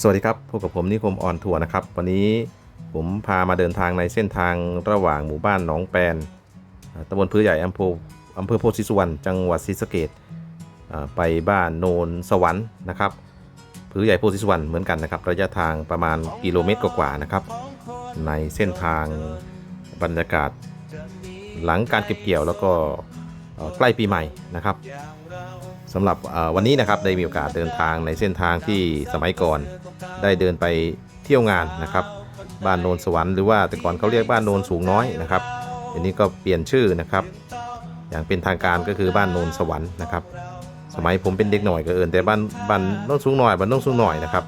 สวัสดีครับพบกับผมนิคมออนทัวร์นะครับ วันนี้ผมพามาเดินทางในเส้นทางระหว่างหมู่บ้านหนองแปนอ่าตำบลพื้นใหญ่อำเภออำเภอโพธิสุวรรณจังหวัดศรีสะเกดไปบ้านโนนสวรรค์นะครับพื้นใหญ่โพธิสุวรรณเหมือนกันนะครับ ระยะทางประมาณกิโลเมตรกว่าๆนะครับ ในเส้นทางบรรยากาศหลังการเก็บเกี่ยวแล้วก็ใกล้ปีใหม่นะครับ สำหรับวันนี้นะครับได้มีโอกาสเดินทางในเส้นทางที่สมัยก่อน ได้เดินไปเที่ยวงานนะครับ บ้านโนนสวรรค์หรือว่าแต่ก่อนเขาเรียกบ้านโนนสูงน้อยนะครับเดี๋ยวนี้ก็เปลี่ยนชื่อนะครับ อย่างเป็นทางการก็คือบ้านโนนสวรรค์นะครับ สมัยผมเป็นเด็กหน่อยก็เอินแต่บ้านบ้านโนนสูงหน่อยบ้านโนนสูงหน่อยนะครับ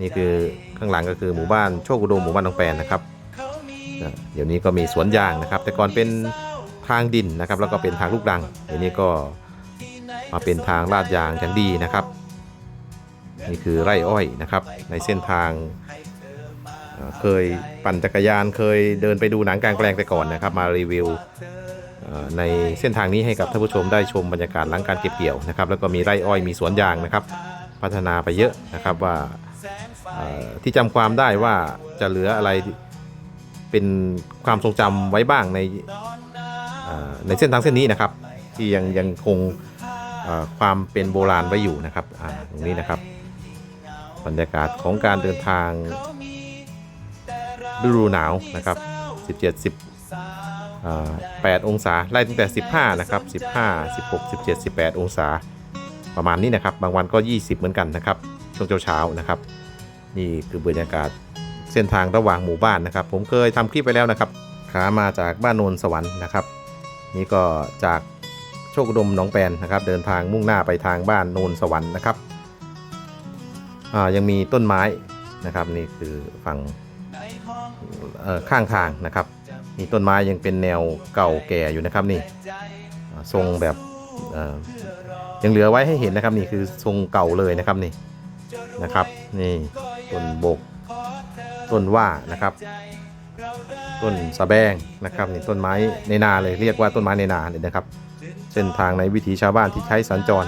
นี่คือข้างหลังก็คือหมู่บ้านโชคอุดมหมู่บ้านตองแปนนะครับเดี๋ยวนี้ก็มีสวนยางนะครับ แต่ก่อนเป็นทางดินนะครับ แล้วก็เป็นทางลูกรังเดี๋ยวนี้ก็ มาเป็นทางลาดยางอย่างดีนะครับ นี่คือไร่อ้อยนะครับ ในเส้นทางเคยปั่นจักรยานเคยเดินไปดูหนังกลางแปลงแต่ก่อนนะครับ มารีวิวในเส้นทางนี้ให้กับท่านผู้ชมได้ชมบรรยากาศหลังการเก็บเกี่ยวนะครับ แล้วก็มีไร่อ้อยมีสวนยางนะครับ พัฒนาไปเยอะนะครับว่าที่จำความได้ว่าจะเหลืออะไรเป็นความทรงจำไว้บ้างในในเส้นทางเส้นนี้นะครับ ที่ยังยังคง ความเป็นโบราณไว้อยู่นะครับตรงนี้นะครับ บรรยากาศของการเดินทางฤดูหนาวนะครับ 17 10 8 องศาไล่ตั้งแต่ 15 นะครับ 15 16 17 18 องศา ประมาณนี้นะครับ บางวันก็ 20 เหมือนกันนะครับ ช่วงเช้าๆนะครับ นี่คือบรรยากาศเส้นทางระหว่างหมู่บ้านนะครับ ผมเคยทำคลิปไปแล้วนะครับ ขามาจากบ้านโนนสวรรค์นะครับ นี่ก็จาก ชคอุดมหนองแปนนะครับ เดินทางมุ่งหน้าไปทางบ้านโนนสวรรค์นะครับยังมีต้นไม้นะครับนี่คือฝั่งข้างทางนะครับ มีต้นไม้ยังเป็นแนวเก่าแก่อยู่นะครับนี่ทรงแบบยังเหลือไว้ให้เห็นนะครับนี่คือทรงเก่าเลยนะครับนี่นะครับนี่ต้นบกต้นว่านะครับ ต้นสะแบงนะครับนี่ต้นไม้ในนาเลยเรียกว่าต้นไม้ในนาเลยนะครับ เส้นทางในวิถีชาวบ้านที่ใช้สัญจร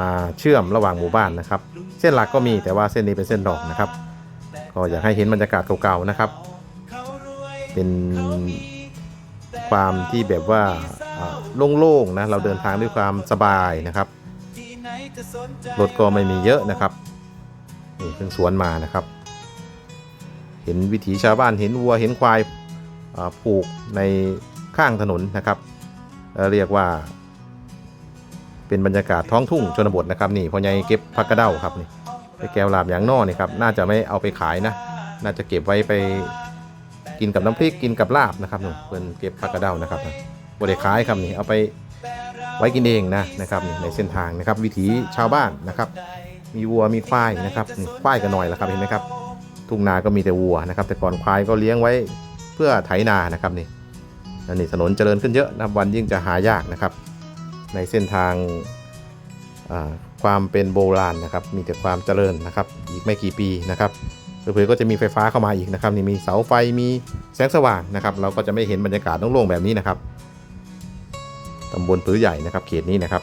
มาเชื่อมระหว่างหมู่บ้านนะครับ เส้นหลักก็มีแต่ว่าเส้นนี้เป็นเส้นรองนะครับก็อยากให้เห็นบรรยากาศเก่าๆนะครับ เป็นความที่แบบว่าโล่งๆนะเราเดินทางด้วยความสบายนะครับรถก็ไม่มีเยอะนะครับนี่เพิ่งสวนมานะครับ เห็นวิถีชาวบ้านเห็นวัวเห็นควายผูกในข้างถนนนะครับ เอ่อเรียกว่า เป็นบรรยากาศท้องทุ่งชนบทนะครับนี่พ่อใหญ่เก็บผักกระเด้าครับนี่ไปแก้วลาบอย่างนอกนี่ครับน่าจะไม่เอาไปขายนะ น่าจะเก็บไว้ไปกินกับน้ำพริกกินกับลาบนะครับนี่เพิ่อนเก็บผักกระเด้านะครับบริขายครับนี่เอาไปไว้กินเองนะนะครับนี่ในเส้นทางนะครับ วิถีชาวบ้านนะครับ มีวัวมีควายนะครับนี่ควายกันหน่อยล้วครับเห็นไหมครับทุ่งนาก็มีแต่วัวนะครับ แต่ก่อนควายก็เลี้ยงไว้เพื่อไถนานะครับนี่ อันนี้ถนนเจริญขึ้นเยอะนับวันยิ่งจะหายากนะครับ ในเส้นทางความเป็นโบราณนะครับ มีแต่ความเจริญนะครับ อีกไม่กี่ปีนะครับเผื่อก็จะมีไฟฟ้าเข้ามาอีกนะครับนี่มีเสาไฟมีแสงสว่างนะครับ เราก็จะไม่เห็นบรรยากาศโล่งๆแบบนี้นะครับตำบลปือใหญ่นะครับ เขตนี้นะครับ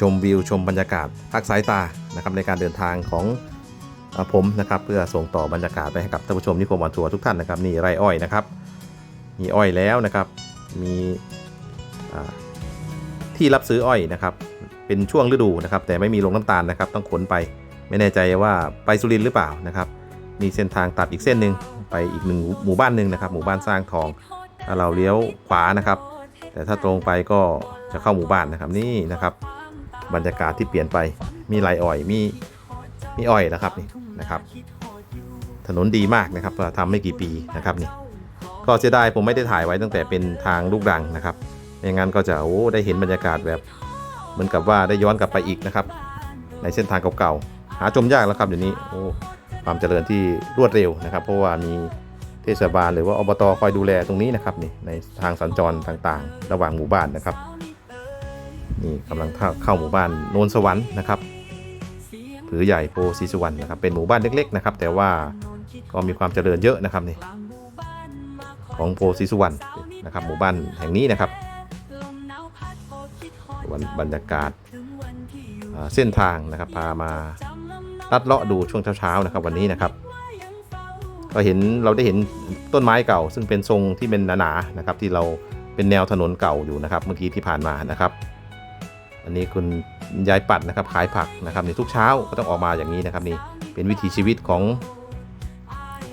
ชมวิวชมบรรยากาศพักสายตานะครับในการเดินทางของผมนะครับ เพื่อส่งต่อบรรยากาศไปให้กับท่านผู้ชมนิคมวันทัวร์ทุกท่านนะครับนี่ไรอ้อยนะครับ มีอ้อยแล้วนะครับ มีที่รับซื้ออ้อยนะครับ เป็นช่วงฤดูนะครับ แต่ไม่มีลงน้ำตาลนะครับ ต้องขนไป ไม่แน่ใจว่าไปสุรินทร์หรือเปล่านะครับ มีเส้นทางตัดอีกเส้นหนึ่งไปอีกหนึ่งหมู่บ้านหนึ่งนะครับ หมู่บ้านสร้างทองถ้าเราเลี้ยวขวานะครับ แต่ถ้าตรงไปก็จะเข้าหมู่บ้านนะครับนี่นะครับ บรรยากาศที่เปลี่ยนไปมีไรอ้อยมีมีอ้อยนะครับนี่นะครับ ถนนดีมากนะครับทำไม่กี่ปีนะครับนี่ ก็เสียดายผมไม่ได้ถ่ายไว้ตั้งแต่เป็นทางลูกรังนะครับไม่งั้นก็จะโอ้ได้เห็นบรรยากาศแบบเหมือนกับว่าได้ย้อนกลับไปอีกนะครับ ในเส้นทางเก่าๆหาชมยากแล้วครับเดี๋ยวนี้โอ้ความเจริญที่รวดเร็วนะครับ เพราะว่ามีเทศบาลหรือว่าอบตคอยดูแลตรงนี้นะครับนี่ในทางสัญจรต่างๆ ระหว่างหมู่บ้านนะครับนี่กำลังเข้าหมู่บ้านโนนสวรรค์นะครับผือใหญ่โพสีสุวรรณนะครับเป็นหมู่บ้านเล็กๆนะครับ แต่ว่าก็มีความเจริญเยอะนะครับนี่ ของโพธิสุวรรณนะครับ หมู่บ้านแห่งนี้นะครับวันบรรยากาศเส้นทางนะครับพามาลัดเลาะดูช่วงเช้าๆนะครับ วันนี้นะครับ ก็เห็นเราได้เห็นต้นไม้เก่า ซึ่งเป็นทรงที่เป็นหนาๆนะครับ ที่เราเป็นแนวถนนเก่าอยู่นะครับ เมื่อกี้ที่ผ่านมานะครับ อันนี้คุณยายปัดนะครับขายผักนะครับในทุกเช้าก็ต้องออกมาอย่างนี้นะครับนี่เป็นวิถีชีวิตของ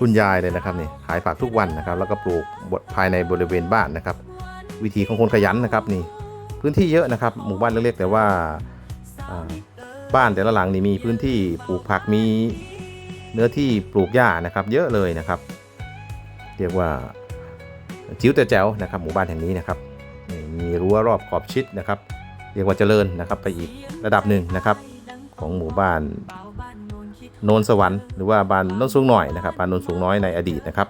คุณยายเลยนะครับนี่ขายผักทุกวันนะครับ แล้วก็ปลูกภายในบริเวณบ้านนะครับ วิธีของคนขยันนะครับนี่พื้นที่เยอะนะครับ หมู่บ้านเล็กๆแต่ว่าบ้านแต่ละหลังนี่มีพื้นที่ปลูกผักมีเนื้อที่ปลูกหญ้านะครับ เยอะเลยนะครับ เรียกว่าจิ๋วแต่แจ๋วนะครับ หมู่บ้านแห่งนี้นะครับนี่มีรั้วรอบขอบชิดนะครับ เรียกว่าเจริญนะครับ ไปอีกระดับหนึ่งนะครับ ของหมู่บ้าน โนนสวรรค์หรือว่าบ้านโนนสูงหน่อยนะครับบ้านโนนสูงน้อยในอดีตนะครับ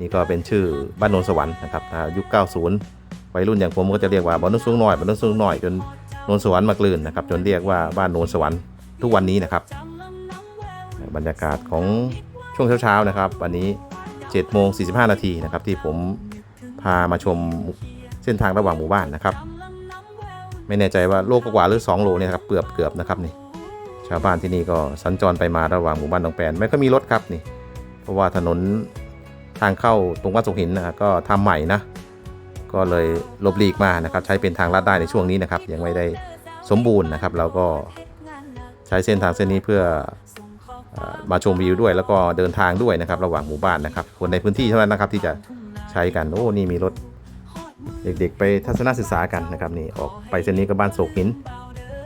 นี่ก็เป็นชื่อบ้านโนนสวรรค์นะครับถ้ายุค 90วัยรุ่นอย่างผมก็จะเรียกว่าบ้านโนนสูงหน่อยบ้านโนนสูงหน่อยจนโนนสวรรค์มากลืนนะครับ จนเรียกว่าบ้านโนนสวรรค์ทุกวันนี้นะครับ บรรยากาศของช่วงเช้าๆนะครับ วันนี้7โมง45 นาทีนะครับ ที่ผมพามาชมเส้นทางระหว่างหมู่บ้านนะครับ ไม่แน่ใจว่าโลกกว่าหรือ 2 โลเนี่ยครับเกือบเกือบนะครับนี่ ชาวบ้านที่นี่ก็สัญจรไปมาระหว่างหมู่บ้านหนองแปนไม่ค่อยมีรถครับนี่ เพราะว่าถนนทางเข้าตรงวัดสงหินนะก็ทำใหม่นะ ก็เลยลบหลีกมานะครับ ใช้เป็นทางลัดได้ในช่วงนี้นะครับ ยังไม่ได้สมบูรณ์นะครับ เราก็ใช้เส้นทางเส้นนี้เพื่ออมาชมวิวด้วย แล้วก็เดินทางด้วยนะครับ ระหว่างหมู่บ้านนะครับ คนในพื้นที่เท่านั้นนะครับ ที่จะใช้กันโอ้นี่มีรถเด็กๆ ไปทัศนศึกษากันนะครับนี่ออกไปเส้นนี้ก็บ้านโศกหิน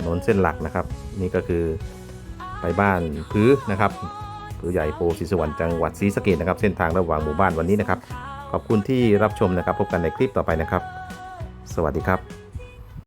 นนเส้นหลักนะครับ นี่ก็คือไปบ้านพื้นะครับพื้ใหญ่โพธิสวรรค์จังหวัดศรีสะเกดนะครับ เส้นทางระหว่างหมู่บ้านวันนี้นะครับ ขอบคุณที่รับชมนะครับ พบกันในคลิปต่อไปนะครับ สวัสดีครับ